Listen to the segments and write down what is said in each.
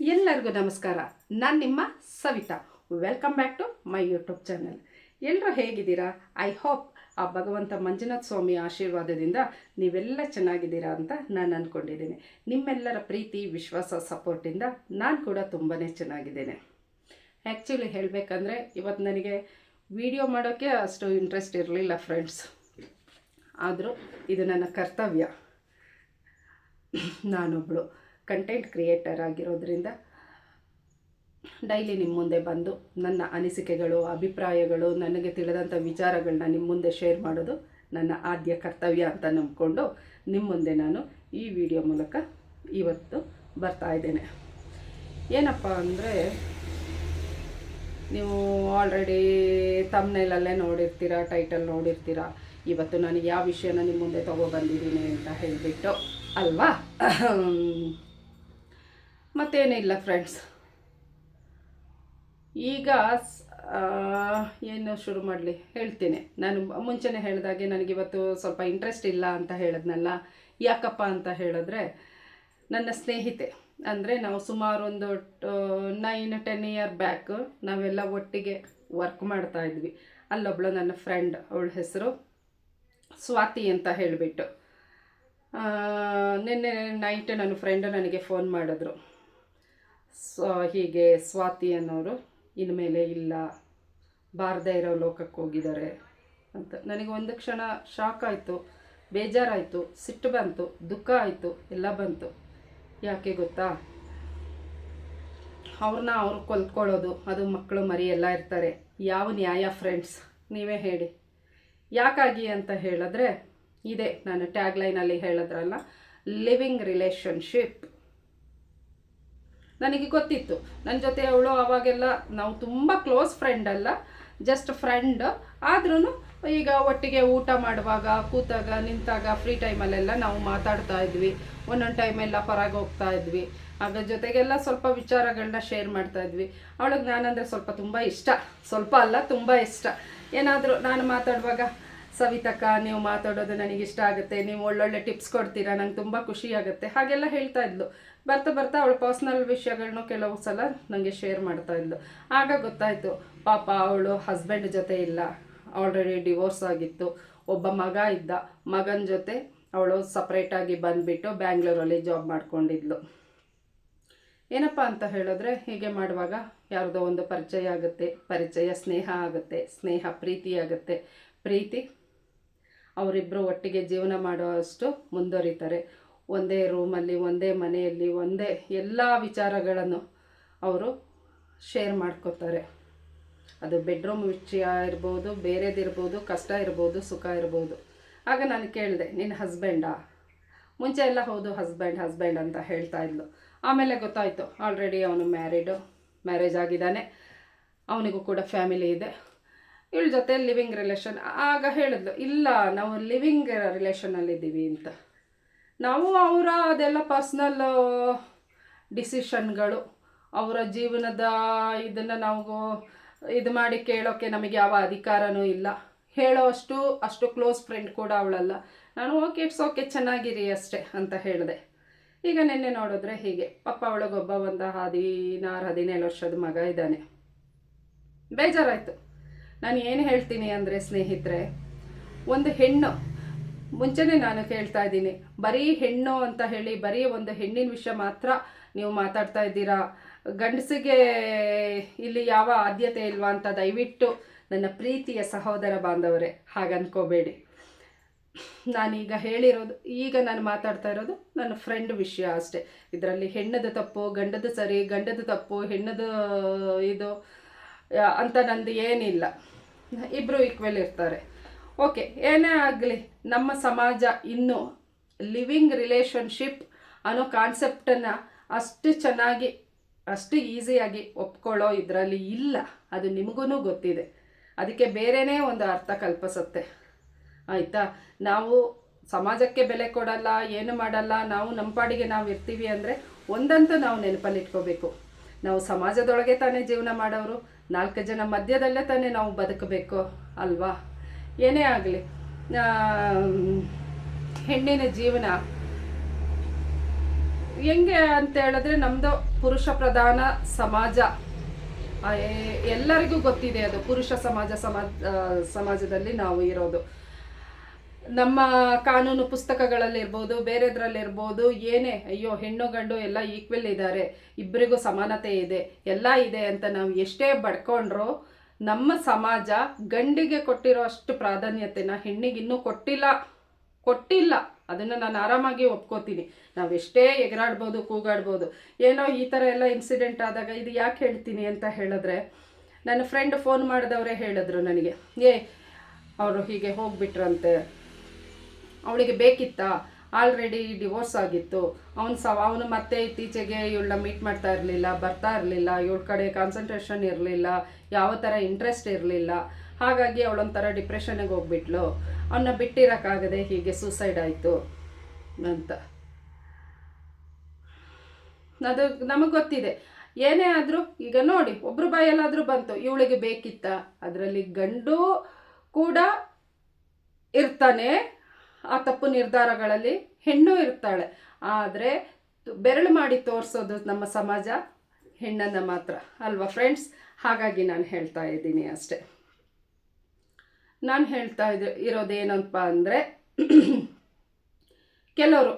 ಎಲ್ಲರಿಗೂ ನಮಸ್ಕಾರ. ನಾನು ನಿಮ್ಮ Savita. Welcome back to my YouTube channel ಎಲ್ಲರೂ ಹೇಗಿದ್ದೀರಾ? ಐ ಹೋಪ್ ಆ ಭಗವಂತ ಮಂಜುನಾಥ ಸ್ವಾಮಿ ಆಶೀರ್ವಾದದಿಂದ ನೀವೆಲ್ಲ ಚೆನ್ನಾಗಿದ್ದೀರಾ ಅಂತ ನಾನು ಅಂದ್ಕೊಂಡಿದ್ದೀನಿ ನಿಮ್ಮೆಲ್ಲರ ಪ್ರೀತಿ, ವಿಶ್ವಾಸ, ಸಪೋರ್ಟಿಂದ ನಾನು ಕೂಡ ತುಂಬಾ ಚೆನ್ನಾಗಿದ್ದೇನೆ. ಆ್ಯಕ್ಚುಲಿ ಹೇಳಬೇಕಂದ್ರೆ ಇವತ್ತು ನನಗೆ ವಿಡಿಯೋ ಮಾಡೋಕ್ಕೆ ಅಷ್ಟು ಇಂಟ್ರೆಸ್ಟ್ ಇರಲಿಲ್ಲ ಫ್ರೆಂಡ್ಸ್ ಆದರೂ ಇದು ನನ್ನ ಕರ್ತವ್ಯ. ನಾನೊಬ್ಬಳು ಕಂಟೆಂಟ್ ಕ್ರಿಯೇಟರ್ ಆಗಿರೋದ್ರಿಂದ ಡೈಲಿ ನಿಮ್ಮ ಮುಂದೆ ಬಂದು ನನ್ನ ಅನಿಸಿಕೆಗಳು, ಅಭಿಪ್ರಾಯಗಳು, ನನಗೆ ತಿಳಿದಂಥ ವಿಚಾರಗಳನ್ನ ನಿಮ್ಮ ಮುಂದೆ ಶೇರ್ ಮಾಡೋದು ನನ್ನ ಆದ್ಯ ಕರ್ತವ್ಯ ಅಂತ ನಂಬಿಕೊಂಡು ನಿಮ್ಮ ಮುಂದೆ ನಾನು ಈ ವಿಡಿಯೋ ಮೂಲಕ ಇವತ್ತು ಬರ್ತಾ ಇದ್ದೇನೆ. ಏನಪ್ಪ ಅಂದರೆ ನೀವು ಆಲ್ರೆಡಿ ತಮ್ಮನೇಲಲ್ಲೇ ನೋಡಿರ್ತೀರ ಟೈಟಲ್ ನೋಡಿರ್ತೀರ, ಇವತ್ತು ನಾನು ಯಾವ ವಿಷಯನ ನಿಮ್ಮ ಮುಂದೆ ತೊಗೊಬಂದಿದ್ದೀನಿ ಅಂತ ಹೇಳಿಬಿಟ್ಟು ಅಲ್ವಾ? ಮತ್ತೇನಿಲ್ಲ ಫ್ರೆಂಡ್ಸ್ ಈಗ ಏನು ಶುರು ಮಾಡಲಿ? ಹೇಳ್ತೀನಿ. ನಾನು ಮುಂಚೆನೇ ಹೇಳಿದಾಗೆ ನನಗಿವತ್ತು ಸ್ವಲ್ಪ ಇಂಟ್ರೆಸ್ಟ್ ಇಲ್ಲ ಅಂತ ಹೇಳಿದ್ನಲ್ಲ? ಯಾಕಪ್ಪ ಅಂತ ಹೇಳಿದ್ರೆ, ನನ್ನ ಸ್ನೇಹಿತೆ. ಅಂದರೆ ನಾವು ಸುಮಾರು ಒಂದು ನೈನ್ ಟೆನ್ ಇಯರ್ ಬ್ಯಾಕ್ ನಾವೆಲ್ಲ ಒಟ್ಟಿಗೆ ವರ್ಕ್ ಮಾಡ್ತಾ ಇದ್ವಿ. ಅಲ್ಲೊಬ್ಳು ನನ್ನ ಫ್ರೆಂಡ್ ಅವಳ ಹೆಸರು ಸ್ವಾತಿ ಅಂತ ಹೇಳಿಬಿಟ್ಟು. ನಿನ್ನೆ ನೈಟ್ ನನ್ನ ಫ್ರೆಂಡು ನನಗೆ ಫೋನ್ ಮಾಡಿದ್ರು. ಸೊ ಹೀಗೆ ಸ್ವಾತಿ ಅನ್ನೋರು ಇನ್ಮೇಲೆ ಇಲ್ಲ, ಬಾರದೇ ಇರೋ ಲೋಕಕ್ಕೆ ಹೋಗಿದ್ದಾರೆ ಅಂತ. ನನಗೆ ಒಂದು ಕ್ಷಣ ಶಾಕ್ ಆಯಿತು, ಬೇಜಾರಾಯಿತು, ಸಿಟ್ಟು ಬಂತು, ದುಃಖ ಆಯಿತು, ಎಲ್ಲ ಬಂತು. ಯಾಕೆ ಗೊತ್ತಾ? ಅವ್ರನ್ನ ಅವ್ರು ಕೊಲ್ಕೊಳ್ಳೋದು ಅದು ಮಕ್ಕಳು ಮರಿ ಎಲ್ಲ ಇರ್ತಾರೆ. ಯಾವ ನ್ಯಾಯ ಫ್ರೆಂಡ್ಸ್ ನೀವೇ ಹೇಳಿ. ಯಾಕಾಗಿ ಅಂತ ಹೇಳಿದ್ರೆ, ಇದೆ ನಾನು ಟ್ಯಾಗ್ಲೈನಲ್ಲಿ ಹೇಳಿದ್ರಲ್ಲ ಲಿವಿಂಗ್ ರಿಲೇಷನ್ಶಿಪ್ ನನಗೆ ಗೊತ್ತಿತ್ತು. ನನ್ನ ಜೊತೆ ಅವಳು ಅವಾಗೆಲ್ಲ ನಾವು ತುಂಬ ಕ್ಲೋಸ್ ಫ್ರೆಂಡ್ ಅಲ್ಲ ಜಸ್ಟ್ ಫ್ರೆಂಡ್ ಆದ್ರೂ ಈಗ ಒಟ್ಟಿಗೆ ಊಟ ಮಾಡುವಾಗ, ಕೂತಾಗ, ನಿಂತಾಗ ಫ್ರೀ ಟೈಮಲ್ಲೆಲ್ಲ ನಾವು ಮಾತಾಡ್ತಾ ಇದ್ವಿ. ಒಂದೊಂದು ಟೈಮೆಲ್ಲ ಹೊರಗೆ ಹೋಗ್ತಾ ಇದ್ವಿ. ಆಗ ಜೊತೆಗೆಲ್ಲ ಸ್ವಲ್ಪ ವಿಚಾರಗಳನ್ನ ಶೇರ್ ಮಾಡ್ತಾ ಇದ್ವಿ. ಅವಳಿಗೆ ನಾನಂದ್ರೆ ಸ್ವಲ್ಪ ತುಂಬ ಇಷ್ಟ. ಸ್ವಲ್ಪ ಅಲ್ಲ, ತುಂಬ ಇಷ್ಟ. ಏನಾದರೂ ನಾನು ಮಾತಾಡುವಾಗ, ಸವಿತಕ್ಕ, ನೀವು ಮಾತಾಡೋದು ನನಗೆ ಇಷ್ಟ ಆಗುತ್ತೆ, ನೀವು ಒಳ್ಳೊಳ್ಳೆ ಟಿಪ್ಸ್ ಕೊಡ್ತೀರಾ, ನಂಗೆ ತುಂಬ ಖುಷಿ ಆಗುತ್ತೆ, ಹಾಗೆಲ್ಲ ಹೇಳ್ತಾ ಇದ್ಲು. ಬರ್ತಾ ಬರ್ತಾ ಅವಳು ಪರ್ಸ್ನಲ್ ವಿಷಯಗಳನ್ನೂ ಕೆಲವು ಸಲ ನನಗೆ ಶೇರ್ ಮಾಡ್ತಾ ಇದ್ಲು. ಆಗ ಗೊತ್ತಾಯಿತು, ಪಾಪ ಅವಳು ಹಸ್ಬೆಂಡ್ ಜೊತೆ ಇಲ್ಲ. ಆಲ್ರೆಡಿ ಡಿವೋರ್ಸ್ ಆಗಿತ್ತು. ಒಬ್ಬ ಮಗ ಇದ್ದ. ಮಗನ ಜೊತೆ ಅವಳು ಸಪ್ರೇಟಾಗಿ ಬಂದುಬಿಟ್ಟು ಬ್ಯಾಂಗ್ಳೂರಲ್ಲಿ ಜಾಬ್ ಮಾಡ್ಕೊಂಡಿದ್ಲು. ಏನಪ್ಪ ಅಂತ ಹೇಳಿದ್ರೆ, ಹೀಗೆ ಮಾಡುವಾಗ ಯಾರದೋ ಒಂದು ಪರಿಚಯ ಆಗುತ್ತೆ. ಪರಿಚಯ, ಸ್ನೇಹ ಆಗುತ್ತೆ. ಸ್ನೇಹ, ಪ್ರೀತಿ ಆಗುತ್ತೆ. ಪ್ರೀತಿ ಅವರಿಬ್ಬರು ಒಟ್ಟಿಗೆ ಜೀವನ ಮಾಡುವಷ್ಟು ಮುಂದುವರಿತಾರೆ. ಒಂದೇ ರೂಮಲ್ಲಿ, ಒಂದೇ ಮನೆಯಲ್ಲಿ, ಒಂದೇ ಎಲ್ಲ ವಿಚಾರಗಳನ್ನು ಅವರು ಶೇರ್ ಮಾಡ್ಕೋತಾರೆ. ಅದು ಬೆಡ್ರೂಮ್ ವಿಷಯ ಇರ್ಬೋದು ಬೇರೆದಿರ್ಬೋದು ಕಷ್ಟ ಇರ್ಬೋದು, ಸುಖ ಇರ್ಬೋದು. ಆಗ ನಾನು ಕೇಳಿದೆ ನಿನ್ನ ಹಸ್ಬೆಂಡಾ ಮುಂಚೆ ಎಲ್ಲ ಹೌದು ಹಸ್ಬೆಂಡ್ ಹಸ್ಬೆಂಡ್ ಅಂತ ಹೇಳ್ತಾ ಇದ್ಲು. ಆಮೇಲೆ ಗೊತ್ತಾಯಿತು ಆಲ್ರೆಡಿ ಅವನು ಮ್ಯಾರಿಡು ಮ್ಯಾರೇಜ್ ಆಗಿದ್ದಾನೆ. ಅವನಿಗೂ ಕೂಡ ಫ್ಯಾಮಿಲಿ ಇದೆ. ಇವಳ ಜೊತೆ ಲಿವಿಂಗ್ ರಿಲೇಷನ್ ಆಗ ಹೇಳಿದ್ಲು, ಇಲ್ಲ, ನಾವು ಲಿವಿಂಗ್ ರಿಲೇಷನಲ್ಲಿದ್ದೀವಿ ಅಂತ. ನಾವು ಅವರ ಅದೆಲ್ಲ ಪರ್ಸ್ನಲ್ ಡಿಸಿಷನ್ಗಳು ಅವರ ಜೀವನದ ಇದನ್ನು ನಾವು ಇದು ಮಾಡಿ ಕೇಳೋಕ್ಕೆ ನಮಗೆ ಯಾವ ಅಧಿಕಾರನೂ ಇಲ್ಲ. ಹೇಳೋ ಅಷ್ಟು ಅಷ್ಟು ಕ್ಲೋಸ್ ಫ್ರೆಂಡ್ ಕೂಡ ಅವಳಲ್ಲ. ನಾನು ಓಕೆ ಇಟ್ಸ್ ಓಕೆ ಚೆನ್ನಾಗಿರಿ ಅಷ್ಟೇ ಅಂತ ಹೇಳಿದೆ. ಈಗ ನಿನ್ನೆ ನೋಡಿದ್ರೆ ಹೀಗೆ. ಪಪ್ಪ ಅವಳಗೊಬ್ಬ ಒಂದು ಹದಿನಾರು, ಹದಿನೇಳು ವರ್ಷದ ಮಗ ಇದ್ದಾನೆ. ಬೇಜಾರಾಯಿತು. ನಾನು ಏನು ಹೇಳ್ತೀನಿ ಅಂದರೆ ಸ್ನೇಹಿತರೆ, ಒಂದು ಹೆಣ್ಣು ಮುಂಚೆನೇ ನಾನು ಹೇಳ್ತಾ ಇದ್ದೀನಿ, ಬರೀ ಹೆಣ್ಣು ಅಂತ ಹೇಳಿ, ಬರೀ ಒಂದು ಹೆಣ್ಣಿನ ವಿಷಯ ಮಾತ್ರ ನೀವು ಮಾತಾಡ್ತಾ ಇದ್ದೀರಾ? ಗಂಡಸಿಗೆ ಇಲ್ಲಿ ಯಾವ ಆದ್ಯತೆ ಇಲ್ವಾ ಅಂತ ದಯವಿಟ್ಟು ನನ್ನ ಪ್ರೀತಿಯ ಸಹೋದರ ಬಾಂಧವರೇ ಹಾಗನ್ಕೋಬೇಡಿ ನಾನೀಗ ಹೇಳಿರೋದು, ಈಗ ನಾನು ಮಾತಾಡ್ತಾ ಇರೋದು ನನ್ನ ಫ್ರೆಂಡ್ ವಿಷಯ ಅಷ್ಟೇ. ಇದರಲ್ಲಿ ಹೆಣ್ಣದು ತಪ್ಪು, ಗಂಡದ ಸರಿ, ಗಂಡದ ತಪ್ಪು, ಹೆಣ್ಣದು ಇದು ಅಂತ ನಂದು ಏನಿಲ್ಲ. ಇಬ್ಬರು ಈಕ್ವಲ್ ಇರ್ತಾರೆ. ಓಕೆ, ಏನೇ ಆಗಲಿ, ನಮ್ಮ ಸಮಾಜ ಇನ್ನು ಲಿವಿಂಗ್ ರಿಲೇಷನ್ಶಿಪ್ ಅನ್ನೋ ಕಾನ್ಸೆಪ್ಟನ್ನು ಅಷ್ಟು ಚೆನ್ನಾಗಿ, ಅಷ್ಟು ಈಸಿಯಾಗಿ ಒಪ್ಕೊಳ್ಳೋ ಇದರಲ್ಲಿ ಇಲ್ಲ. ಅದು ನಿಮಗೂ ಗೊತ್ತಿದೆ. ಅದಕ್ಕೆ ಬೇರೆಯೇ ಒಂದು ಅರ್ಥ ಕಲ್ಪಿಸುತ್ತೆ. ಆಯಿತಾ? ನಾವು ಸಮಾಜಕ್ಕೆ ಬೆಲೆ ಕೊಡಲ್ಲ, ಏನು ಮಾಡಲ್ಲ, ನಾವು ನಮ್ಮ ಪಾಡಿಗೆ ನಾವು ಇರ್ತೀವಿ ಅಂದರೆ ಒಂದಂತೂ ನಾವು ನೆನಪಲ್ಲಿಟ್ಕೋಬೇಕು ನಾವು ಸಮಾಜದೊಳಗೆ ತಾನೇ ಜೀವನ ಮಾಡೋರು, ನಾಲ್ಕು ಜನ ಮಧ್ಯದಲ್ಲೇ ತಾನೇ ನಾವು ಬದುಕಬೇಕು, ಅಲ್ವಾ? ಏನೇ ಆಗಲಿ ಹೆಣ್ಣಿನ ಜೀವನ. ಹೆಂಗೆ ಅಂತ ಹೇಳಿದ್ರೆ ನಮ್ಮದು ಪುರುಷ ಪ್ರಧಾನ ಸಮಾಜ. ಎಲ್ಲರಿಗೂ ಗೊತ್ತಿದೆ ಅದು, ಪುರುಷ ಸಮಾಜ ಸಮಾಜ ಸಮಾಜದಲ್ಲಿ ನಾವು ಇರೋದು. ನಮ್ಮ ಕಾನೂನು ಪುಸ್ತಕಗಳಲ್ಲಿರ್ಬೋದು, ಬೇರೆದ್ರಲ್ಲಿರ್ಬೋದು, ಏನೇ, ಅಯ್ಯೋ, ಹೆಣ್ಣು, ಗಂಡು ಎಲ್ಲ ಈಕ್ವಲ್ ಇದ್ದಾರೆ ಇಬ್ಬರಿಗೂ ಸಮಾನತೆ ಇದೆ, ಎಲ್ಲ ಇದೆ ಅಂತ ನಾವು ಎಷ್ಟೇ ಬಡ್ಕೊಂಡ್ರು ನಮ್ಮ ಸಮಾಜ ಗಂಡಿಗೆ ಕೊಟ್ಟಿರೋ ಅಷ್ಟು ಪ್ರಾಧಾನ್ಯತೆನ ಹೆಣ್ಣಿಗೆ ಇನ್ನೂ ಕೊಟ್ಟಿಲ್ಲ. ಕೊಟ್ಟಿಲ್ಲ. ಅದನ್ನು ನಾನು ಆರಾಮಾಗಿ ಒಪ್ಕೋತೀನಿ. ನಾವೆಷ್ಟೇ ಎಗರಾಡ್ಬೋದು, ಕೂಗಾಡ್ಬೋದು. ಏನೋ ಈ ಥರ ಎಲ್ಲ ಇನ್ಸಿಡೆಂಟ್ ಆದಾಗ ಇದು ಯಾಕೆ ಹೇಳ್ತೀನಿ ಅಂತ ಹೇಳಿದ್ರೆ, ನನ್ನ ಫ್ರೆಂಡ್ ಫೋನ್ ಮಾಡಿದವರೇ ಹೇಳಿದ್ರು ನನಗೆ, ಏ, ಅವರು ಹೀಗೆ ಹೋಗ್ಬಿಟ್ರಂತೆ. ಅವಳಿಗೆ ಬೇಕಿತ್ತಾ? ಆಲ್ರೆಡಿ ಡಿವೋರ್ಸ್ ಆಗಿತ್ತು. ಅವನು ಸವ ಅವನು ಮತ್ತೆ ಇತ್ತೀಚೆಗೆ ಇವಳನ್ನ ಮೀಟ್ ಮಾಡ್ತಾ ಇರಲಿಲ್ಲ, ಬರ್ತಾ ಇರಲಿಲ್ಲ, ಇವಳ ಕಡೆ ಕಾನ್ಸಂಟ್ರೇಷನ್ ಇರಲಿಲ್ಲ, ಯಾವ ಥರ ಇಂಟ್ರೆಸ್ಟ್ ಇರಲಿಲ್ಲ. ಹಾಗಾಗಿ ಅವಳೊಂಥರ ಡಿಪ್ರೆಷನ್ಗೆ ಹೋಗ್ಬಿಟ್ಲು. ಅವನ್ನ ಬಿಟ್ಟಿರೋಕ್ಕಾಗದೆ ಹೀಗೆ ಸೂಸೈಡ್ ಆಯಿತು ಅಂತ. ಅದು ನಮಗೆ ಗೊತ್ತಿದೆ. ಏನೇ ಆದರೂ ಈಗ ನೋಡಿ ಒಬ್ಬರು ಬಾಯಲ್ಲಾದರೂ ಬಂತು, ಇವಳಿಗೆ ಬೇಕಿತ್ತ. ಅದರಲ್ಲಿ ಗಂಡು ಕೂಡ ಇರ್ತಾನೆ. ಆ ತಪ್ಪು ನಿರ್ಧಾರಗಳಲ್ಲಿ ಹೆಣ್ಣು ಇರ್ತಾಳೆ. ಆದರೆ ಬೆರಳು ಮಾಡಿ ತೋರಿಸೋದು ನಮ್ಮ ಸಮಾಜ ಹೆಣ್ಣನ್ನು ಮಾತ್ರ. ಅಲ್ವಾ ಫ್ರೆಂಡ್ಸ್ ಹಾಗಾಗಿ ನಾನು ಹೇಳ್ತಾ ಇದ್ದೀನಿ ಅಷ್ಟೆ. ನಾನು ಹೇಳ್ತಾ ಇದ್ದೆ ಇರೋದೇನಪ್ಪ ಅಂದರೆ ಕೆಲವರು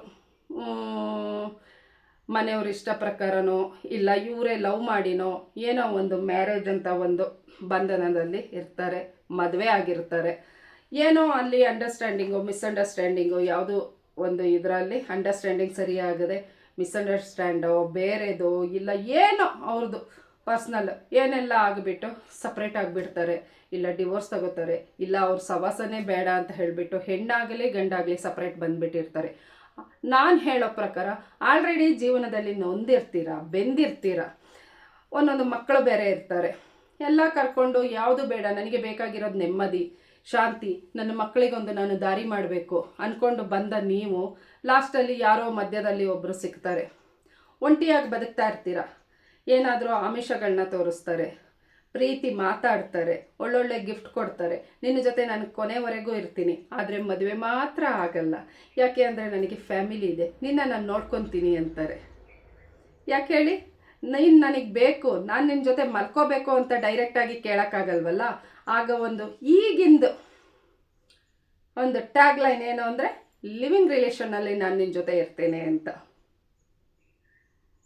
ಮನೆಯವ್ರ ಇಷ್ಟ ಪ್ರಕಾರನೋ ಇಲ್ಲ ಇವರೇ ಲವ್ ಮಾಡಿನೋ ಏನೋ ಒಂದು ಮ್ಯಾರೇಜ್ ಅಂತ ಒಂದು ಬಂಧನದಲ್ಲಿ ಇರ್ತಾರೆ, ಮದುವೆ ಆಗಿರ್ತಾರೆ. ಏನೋ ಅಲ್ಲಿ ಅಂಡರ್ಸ್ಟ್ಯಾಂಡಿಂಗು ಮಿಸ್ಅಂಡರ್ಸ್ಟ್ಯಾಂಡಿಂಗು ಯಾವುದು ಒಂದು ಇದರಲ್ಲಿ ಅಂಡರ್ಸ್ಟ್ಯಾಂಡಿಂಗ್ ಸರಿಯಾಗದೆ ಮಿಸ್ಅಂಡರ್ಸ್ಟ್ಯಾಂಡೋ ಬೇರೆದು ಇಲ್ಲ ಏನೋ ಅವ್ರದ್ದು ಪರ್ಸ್ನಲ್ ಏನೆಲ್ಲ ಆಗಿಬಿಟ್ಟು ಸಪ್ರೇಟ್ ಆಗಿಬಿಡ್ತಾರೆ, ಇಲ್ಲ ಡಿವೋರ್ಸ್ ತಗೋತಾರೆ, ಇಲ್ಲ ಅವ್ರ ಸವಾಸನೇ ಬೇಡ ಅಂತ ಹೇಳಿಬಿಟ್ಟು ಹೆಣ್ಣಾಗಲಿ ಗಂಡಾಗಲಿ ಸಪ್ರೇಟ್ ಬಂದುಬಿಟ್ಟಿರ್ತಾರೆ. ನಾನು ಹೇಳೋ ಪ್ರಕಾರ ಆಲ್ರೆಡಿ ಜೀವನದಲ್ಲಿ ನೊಂದಿರ್ತೀರ, ಬೆಂದಿರ್ತೀರ? ಒಂದೊಂದು ಮಕ್ಕಳು ಬೇರೆ ಇರ್ತಾರೆ. ಎಲ್ಲ ಕರ್ಕೊಂಡು ಯಾವುದು ಬೇಡ, ನನಗೆ ಬೇಕಾಗಿರೋದು ನೆಮ್ಮದಿ. ಶಾಂತಿ, ನನ್ನ ಮಕ್ಕಳಿಗೊಂದು ನಾನು ದಾರಿ ಮಾಡಬೇಕು ಅಂದ್ಕೊಂಡು ಬಂದ ನೀವು, ಲಾಸ್ಟಲ್ಲಿ ಯಾರೋ ಮಧ್ಯದಲ್ಲಿ ಒಬ್ಬರು ಸಿಗ್ತಾರೆ ಒಂಟಿಯಾಗಿ ಬದುಕ್ತಾ ಇರ್ತೀರ? ಏನಾದರೂ ಆಮಿಷಗಳನ್ನ ತೋರಿಸ್ತಾರೆ. ಪ್ರೀತಿ ಮಾತಾಡ್ತಾರೆ. ಒಳ್ಳೊಳ್ಳೆ ಗಿಫ್ಟ್ ಕೊಡ್ತಾರೆ. ನಿನ್ನ ಜೊತೆ ನಾನು ಕೊನೆವರೆಗೂ ಇರ್ತೀನಿ. ಆದರೆ ಮದುವೆ ಮಾತ್ರ ಆಗಲ್ಲ. ಯಾಕೆ ಅಂದರೆ ನನಗೆ ಫ್ಯಾಮಿಲಿ ಇದೆ. ನಿನ್ನ ನಾನು ನೋಡ್ಕೊತೀನಿ ಅಂತಾರೆ. ಯಾಕೆ ಹೇಳಿ? ನೀನು ನನಗೆ ಬೇಕು. ನಾನು ನಿನ್ನ ಜೊತೆ ಮಲ್ಕೋಬೇಕು ಅಂತ ಡೈರೆಕ್ಟಾಗಿ ಕೇಳೋಕ್ಕಾಗಲ್ವಲ್ಲ? ಆಗ ಒಂದು ಈಗಿಂದು ಒಂದು ಟ್ಯಾಗ್ ಲೈನ್ ಏನು ಅಂದರೆ ಲಿವಿಂಗ್ ರಿಲೇಷನ್ನಲ್ಲಿ ನಾನು ನಿನ್ನ ಜೊತೆ ಇರ್ತೇನೆ ಅಂತ.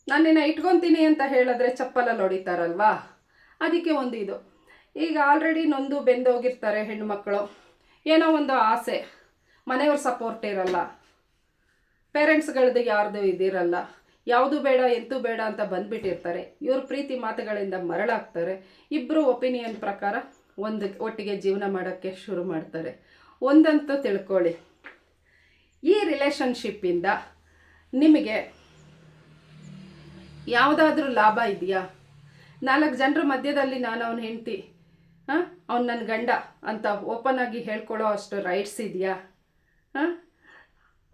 ನಾನು ನಿನ್ನ ಇಟ್ಕೊತೀನಿ ಅಂತ ಹೇಳಿದ್ರೆ ಚಪ್ಪಲಲ್ಲಿ ಹೊಡಿತಾರಲ್ವಾ ಅದಕ್ಕೆ ಒಂದು ಇದು. ಈಗ ಆಲ್ರೆಡಿ ನೊಂದು ಬೆಂದೋಗಿರ್ತಾರೆ ಹೆಣ್ಣುಮಕ್ಕಳು ಏನೋ ಒಂದು ಆಸೆ. ಮನೆಯವ್ರ ಸಪೋರ್ಟ್ ಇರಲ್ಲ. ಪೇರೆಂಟ್ಸ್ಗಳದ್ದು ಯಾರ್ದು ಇದಿರಲ್ಲ. ಯಾವುದು ಬೇಡ, ಎಂತೂ ಬೇಡ ಅಂತ ಬಂದ್ಬಿಟ್ಟಿರ್ತಾರೆ. ಇವ್ರ ಪ್ರೀತಿ ಮಾತುಗಳಿಂದ ಮರಳಾಗ್ತಾರೆ. ಇಬ್ಬರು ಒಪಿನಿಯನ್ ಪ್ರಕಾರ ಒಂದು ಒಟ್ಟಿಗೆ ಜೀವನ ಮಾಡೋಕ್ಕೆ ಶುರು ಮಾಡ್ತಾರೆ. ಒಂದಂತೂ ತಿಳ್ಕೊಳ್ಳಿ. ಈ ರಿಲೇಷನ್ಶಿಪ್ಪಿಂದ ನಿಮಗೆ ಯಾವುದಾದ್ರೂ ಲಾಭ ಇದೆಯಾ? ನಾಲ್ಕು ಜನರ ಮಧ್ಯದಲ್ಲಿ ನಾನು ಅವನ ಹೆಂಡ್ತಿ, ಹಾಂ? ಅವ್ನು ನನ್ನ ಗಂಡ ಅಂತ ಓಪನ್ ಆಗಿ ಹೇಳ್ಕೊಳ್ಳೋ ಅಷ್ಟು ರೈಟ್ಸ್ ಇದೆಯಾ? ಹಾಂ?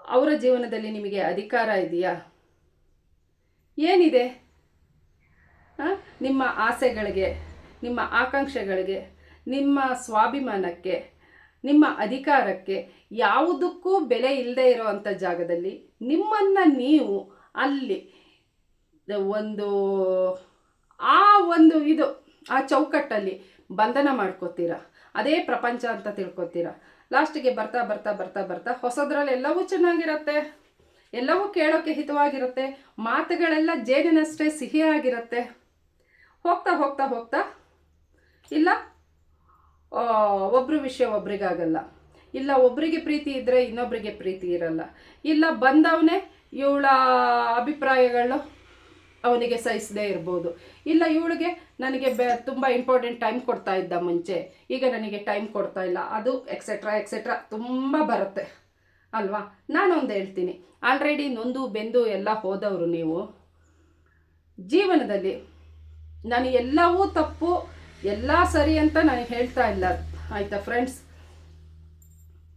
ಅವರ ಜೀವನದಲ್ಲಿ ನಿಮಗೆ ಅಧಿಕಾರ ಇದೆಯಾ? ಏನಿದೆ? ನಿಮ್ಮ ಆಸೆಗಳಿಗೆ, ನಿಮ್ಮ ಆಕಾಂಕ್ಷೆಗಳಿಗೆ ನಿಮ್ಮ ಸ್ವಾಭಿಮಾನಕ್ಕೆ, ನಿಮ್ಮ ಅಧಿಕಾರಕ್ಕೆ ಯಾವುದಕ್ಕೂ ಬೆಲೆ ಇಲ್ಲದೆ ಇರೋವಂಥ ಜಾಗದಲ್ಲಿ ನಿಮ್ಮನ್ನು ನೀವು ಅಲ್ಲಿ ಒಂದು, ಆ ಒಂದು ಇದು, ಆ ಚೌಕಟ್ಟಲ್ಲಿ ಬಂಧನ ಮಾಡ್ಕೋತೀರ, ಅದೇ ಪ್ರಪಂಚ ಅಂತ ತಿಳ್ಕೊತೀರ. ಲಾಸ್ಟಿಗೆ ಬರ್ತಾ ಬರ್ತಾ ಬರ್ತಾ ಬರ್ತಾ ಹೊಸದ್ರಲ್ಲಿ ಎಲ್ಲವೂ ಚೆನ್ನಾಗಿರುತ್ತೆ, ಎಲ್ಲವೂ ಕೇಳೋಕ್ಕೆ ಹಿತವಾಗಿರುತ್ತೆ, ಮಾತುಗಳೆಲ್ಲ ಜೇನಿನಷ್ಟೇ ಸಿಹಿಯಾಗಿರುತ್ತೆ. ಹೋಗ್ತಾ ಹೋಗ್ತಾ ಹೋಗ್ತಾ, ಇಲ್ಲ? ಆ, ಒಬ್ರ ವಿಷಯ ಒಬ್ರಿಗಾಗಲ್ಲ. ಇಲ್ಲ ಒಬ್ಬರಿಗೆ ಪ್ರೀತಿ ಇದ್ದರೆ ಇನ್ನೊಬ್ರಿಗೆ ಪ್ರೀತಿ ಇರಲ್ಲ. ಇಲ್ಲ ಬಂದವನೇ ಇವಳ ಅಭಿಪ್ರಾಯಗಳು ಅವನಿಗೆ ಸಹಿಸದೇ ಇರ್ಬೋದು. ಇಲ್ಲ ಇವಳಿಗೆ ನನಗೆ ಬೆ ತುಂಬ ಇಂಪಾರ್ಟೆಂಟ್ ಟೈಮ್ ಕೊಡ್ತಾ ಇದ್ದ ಮುಂಚೆ. ಈಗ ನನಗೆ ಟೈಮ್ ಕೊಡ್ತಾ ಇಲ್ಲ. ಅದು ಎಕ್ಸೆಟ್ರಾ ಎಕ್ಸೆಟ್ರಾ ತುಂಬ ಬರುತ್ತೆ. ಅಲ್ವಾ? ನಾನೊಂದು ಹೇಳ್ತೀನಿ. ಆಲ್ರೆಡಿ ನೊಂದು ಬೆಂದು ಎಲ್ಲ ಹೋದವರು ನೀವು. ಜೀವನದಲ್ಲಿ ನಾನು ಎಲ್ಲವೂ ತಪ್ಪು ಎಲ್ಲ ಸರಿ ಅಂತ ನಾನು ಹೇಳ್ತಾ ಇಲ್ಲ. ಆಯಿತಾ ಫ್ರೆಂಡ್ಸ್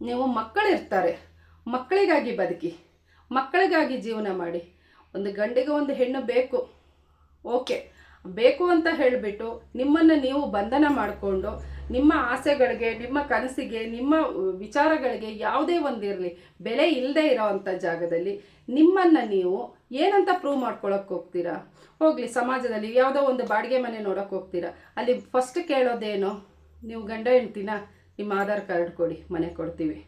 ನೀವು ಮಕ್ಕಳಿರ್ತಾರೆ. ಮಕ್ಕಳಿಗಾಗಿ ಬದುಕಿ, ಮಕ್ಕಳಿಗಾಗಿ ಜೀವನ ಮಾಡಿ. ಒಂದು ಗಂಡಿಗೆ ಒಂದು ಹೆಣ್ಣು ಬೇಕು. ಓಕೆ. ಬೇಕು ಅಂತ ಹೇಳಿಬಿಟ್ಟು ನಿಮ್ಮನ್ನು ನೀವು ಬಂಧನ ಮಾಡಿಕೊಂಡು ನಿಮ್ಮ ಆಸೆಗಳಿಗೆ, ನಿಮ್ಮ ಕನಸಿಗೆ, ನಿಮ್ಮ ವಿಚಾರಗಳಿಗೆ ಯಾವುದೇ ಒಂದಿರಲಿ, ಬೆಲೆ ಇಲ್ಲದೆ ಇರೋವಂಥ ಜಾಗದಲ್ಲಿ ನಿಮ್ಮನ್ನು ನೀವು ಏನಂತ ಪ್ರೂವ್ ಮಾಡ್ಕೊಳಕ್ಕೆ ಹೋಗ್ತೀರಾ? ಹೋಗಲಿ, ಸಮಾಜದಲ್ಲಿ ಯಾವುದೋ ಒಂದು ಬಾಡಿಗೆ ಮನೆ ನೋಡೋಕೆ ಹೋಗ್ತೀರಾ? ಅಲ್ಲಿ ಫಸ್ಟ್ ಕೇಳೋದೇನು? ನೀವು ಗಂಡ ಹೆಂಡ್ತಿನ ನಿಮ್ಮ ಆಧಾರ್ ಕಾರ್ಡ್ ಕೊಡಿ, ಮನೆ ಕೊಡ್ತೀವಿ.